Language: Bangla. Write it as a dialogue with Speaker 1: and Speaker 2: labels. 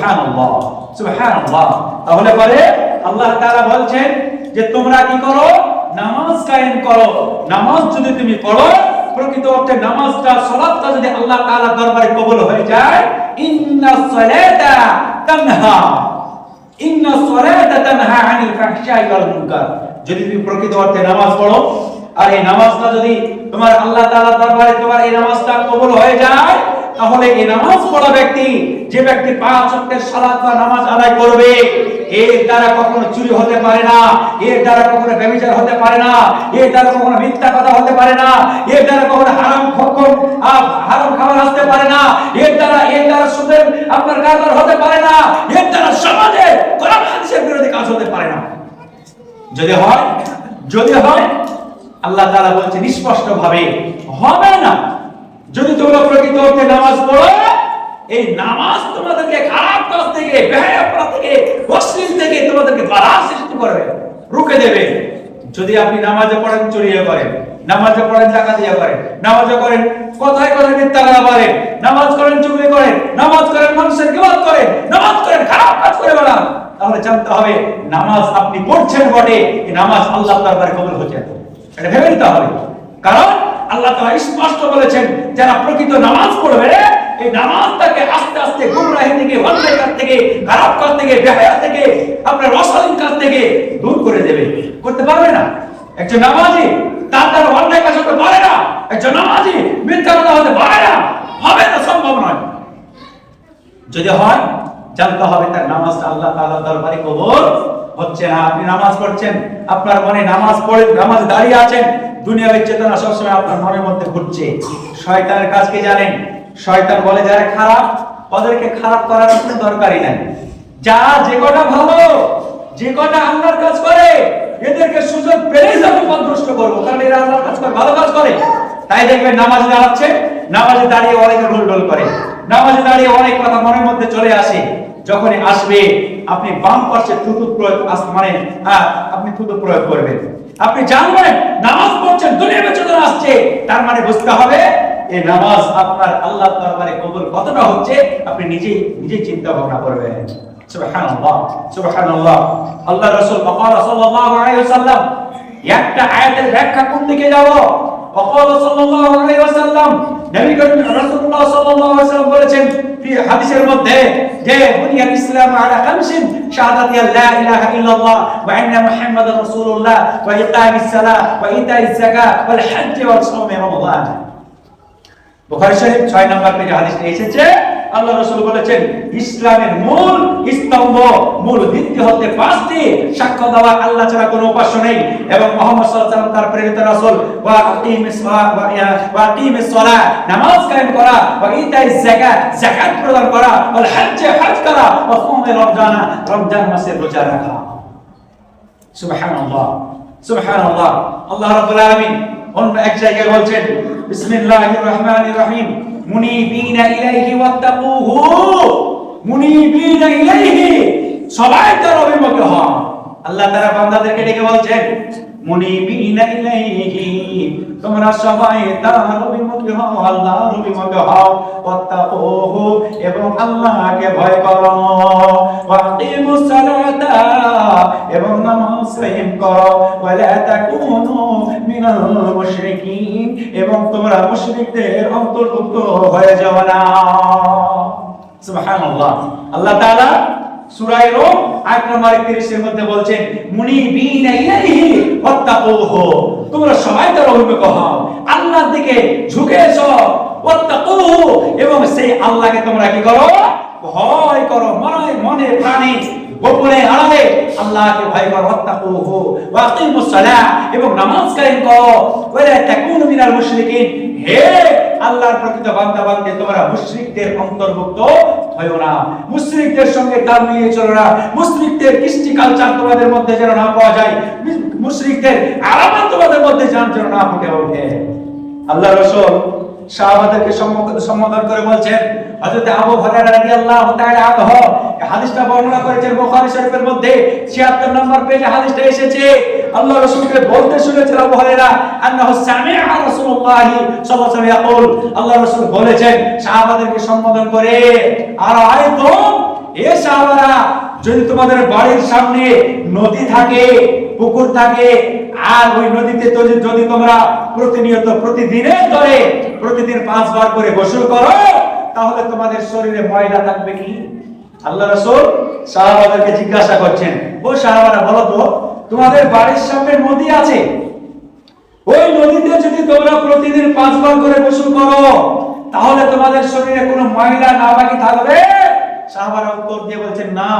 Speaker 1: সুবহানাল্লাহ সুবহানাল্লাহ। তাহলে পরে আল্লাহ তাআলা বলছেন যে, তোমরা কি করো? নামাজ কায়েম করো। নামাজ যদি তুমি পড়ো, প্রকৃত অর্থে নামাজটা সালাতটা যদি আল্লাহ তাআলার দরবারে কবুল হয়ে যায়, ইন্না সালাতা তানহা। ইন্না সালাতা তানহা আনিল ফাহশাই ওয়াল মুনকার। যদি তুমি প্রকৃত অর্থে নামাজ পড়ো, আর এই নামাজটা যদি তোমার আল্লাহ তাআলার দরবারে তোমার এই নামাজটা কবুল হয়ে যায়, তাহলে এই নামাজ পড়া ব্যক্তি যে ব্যক্তি পাঁচ ওয়াক্তের সালাত বা নামাজ আদায় করবে, এর দ্বারা কখনো চুরি হতে পারে না, এর দ্বারা কখনো ব্যভিচার হতে পারে না, এর দ্বারা কখনো মিথ্যা কথা হতে পারে না, এর দ্বারা কখনো হারাম খক্ষণ হারাম খাবার আসতে পারে না, এর দ্বারা এর দ্বারা সুদের আপনার কারবার হতে পারে না, এর দ্বারা সমাজে হাদিসের বিরোধী কাজ হতে পারে না। যদি হয় যদি হয়, আল্লাহ তাআলা বলছে নিস্পষ্ট ভাবে হবে না। যদি তোমরা প্রকৃত অর্থে নামাজ পড়ো এই নামাজ তোমাদেরকে খারাপ কাজ থেকে বেহায়াপনা থেকে, অশ্লীল থেকে তোমাদেরকে সৃষ্টি করবে, রুখে দেবে। যদি আপনি নামাজে পড়েন, চুরিয়ে করেন টাকা দিয়ে করেন করেন কথায় কথায় মিথ্যা নামাজ করেন করেন, নামাজ করেন, মানুষের করেন, নামাজ করেন, খারাপ কাজ করে বেড়ান, তাহলে জানতে হবে নামাজ আপনি পড়ছেন বটে নামাজ আল্লাহ কবুল হচ্ছে এটা ভেবে নিতে হবে। কারণ আল্লাহ তাআলা স্পষ্ট বলেছেন, যারা প্রকৃত নামাজ পড়বে এই নামাজটাকে আস্তে আস্তে গুমরাহি থেকে অন্যায় থেকে, খারাপ কাজ থেকে, বেহায়া থেকে, আপনার অশালীন কাজ থেকে দূর করে দেবে। করতে পারবে না। একজন নামাজি, তার দ্বারা অন্যায় কাজ হতে পারে না। একজন নামাজি, মিথ্যা কথা হতে পারে না। হবে না, সম্ভব নয়। যদি হয়, জানতে হবে তার নামাজটা আল্লাহ তাআলা দরবারে কবুল হচ্ছে না। আপনি নামাজ পড়ছেন, আপনার মনে নামাজ পড়ে, নামাজ দাঁড়িয়ে আছেন, দুনিয়ার চেতনা সবসময় আপনার মনের মধ্যে ঘুরছে। শয়তানের কাজকে জানেন? শয়তান বলে, যারা খারাপ, ওদেরকে খারাপ করার কোনো দরকারই নাই। যা যে কটা ভালো, যে কটা আল্লাহর কাজ করে, এদেরকে সুযোগ পেলেই আমি পথভ্রষ্ট করব, কারণ এরা আল্লাহর কাজ করে, ভালো কাজ করে। তাই দেখবেন নামাজে দাঁড়াচ্ছে, নামাজে দাঁড়িয়ে অনেক ঢোল ঢোল করে। নামাজে দাঁড়িয়ে অনেক কথা মনের মধ্যে চলে আসে। যখনই আসবে, আপনি বাম পাশে থুতু প্রয়োগ মানে আপনি থুতু প্রয়োগ করবেন। আপনি জানবেন, নামাজ পড়ছেন দুনিয়া বেচনা আসছে, তার মানে বুঝতে হবে এই নামাজ আপনার আল্লাহ দরবারে কবুল কতটা হচ্ছে আপনি নিজেই নিজেই চিন্তা ভাবনা করবেন সুবহানাল্লাহ সুবহানাল্লাহ আল্লাহ রাসূল বকরা সাল্লাল্লাহু আলাইহি ওয়াসাল্লাম একটা আয়াতের ব্যাখ্যা কোন দিকে যাব وقال صلى الله عليه وسلم নবী করিম রাসূলুল্লাহ সাল্লাল্লাহু আলাইহি ওয়াসাল্লাম বলেছেন في হাদিসের মধ্যে যে বুনিয়াল ইসলাম আলা খামসিন শাহাদাতি লা ইলাহা ইল্লাল্লাহ ওয়া আন্না মুহাম্মাদার রাসূলুল্লাহ ওয়া ইকামিস সালাহ ওয়া ইতাইজ যাকাত ওয়াল হজ্জ ওয়া সাওম রমাদান বুখারী শরীফ 6 নম্বর পেজে হাদিসটা এসেছে, আল্লাহ রাসূল বলেছেন, ইসলামের মূল স্তম্ভ, মূল ভিত্তি হতে পাঁচটি সাক্ষ্য দেওয়া, আল্লাহ ছাড়া কোনো উপাস্য নেই। এবং মুহাম্মদ সাল্লাল্লাহু তার প্রেরিত রাসূল, ওয়া আকিমিস ওয়া আকিমিস সালাহ নামাজ কায়েম করা, ওয়া ইতাইজ যাকাত যাকাত প্রদান করা, ওয়াল হজ্জ হজ করা, ওয়া সাওম রমজান রমজান মাসে রোজা রাখা। সুবহানাল্লাহ সুবহানাল্লাহ। আল্লাহ রাব্বুল আলামিন অন্য এক জায়গায় বলছেন, বিসমিল্লাহির রহমানির রহিম, মুনিবিনা ইলাইহি ওয়াত্তাকুহু, মুনিবিনা ইলাইহি, সবাই তার অভিমুখে হন। আল্লাহ তাআলা বান্দাদেরকে ডেকে বলছেন, মুনিবিনা ইলাইহি, তোমরা সবাই তার অভিমুখে হও, আল্লাহর হও, ওয়াত্তাকুহু এবং আল্লাহকে ভয় করো ওয়াকিমুস সালাতা এবং নামাজ কায়েম করো ওয়ালা তাকুনু মিনাল মুশরিকিন এবং তোমরা মুশরিকদের অন্তর্ভুক্ত হয়ে যাও না। সুবহানাল্লাহ। আল্লাহ তাআলা আয়াত নম্বর 31 এর মধ্যে বলছেন ইলাইহি তোমরা সবাই তার অভিমুখ হও। আল্লাহর দিকে ঝুঁকে এসো এবং সেই আল্লাহকে তোমরা কি করো? ভয় করো, মনে মনে গোপনে, আড়ালে আল্লাহকে ভয় করো ওয়া সালাহ। এবং নামাজ কায়েম করো। ওয়ালা তাকুনু মিনাল মুশরিকিন। হে আল্লাহর প্রকৃত বান্দা বান্দে তোমরা মুশরিকদের অন্তর্ভুক্ত হয়ো না। মুসলিকদের সঙ্গে তাল মিলিয়ে চলো না। মুসলিমদের কৃষ্টি কালচার তোমাদের মধ্যে যেন না পাওয়া যায়। মুসলিকদের আলামত তোমাদের মধ্যে যেন না ফুটে ওঠে। আল্লাহ রাসূল সাহাবাদেরকে সম্বোধন করে বলছেন, হযরত আবু হুরায়রা রাদিয়াল্লাহু তাআলা আনহু হাদিসটা বর্ণনা করেছেন বুখারী শরীফের মধ্যে 76 নম্বর পেজে হাদিসটা এসেছে, আল্লাহ রাসূলকে বলতে শুনেছেন আবু হুরায়রা সামিআ রাসূলুল্লাহ সাল্লাল্লাহু আলাইহি ইয়াকুল, আল্লাহ রাসূল বলেছেন সাহাবাদেরকে সম্বোধন করে আর আয়াতুম এ যদি তোমাদের বাড়ির সামনে নদী থাকে, পুকুর থাকে, আর ওই নদীতে যদি তোমরা প্রতিনিয়ত প্রতিদিনের ধরে প্রতিদিন পাঁচবার করে গোসল করো, তাহলে তোমাদের শরীরে ময়লা থাকবে কি? আল্লাহ রাসূল সাহাবাদেরকে জিজ্ঞাসা করছেন, ও সাহাবারা, বলো তো, তোমাদের বাড়ির সামনে নদী আছে? ওই নদীতে যদি তোমরা প্রতিদিন পাঁচবার করে গোসল করো, তাহলে তোমাদের শরীরে কোনো ময়লা না বাকি থাকবে? সাহাবারা উত্তর দিয়ে বলছেন না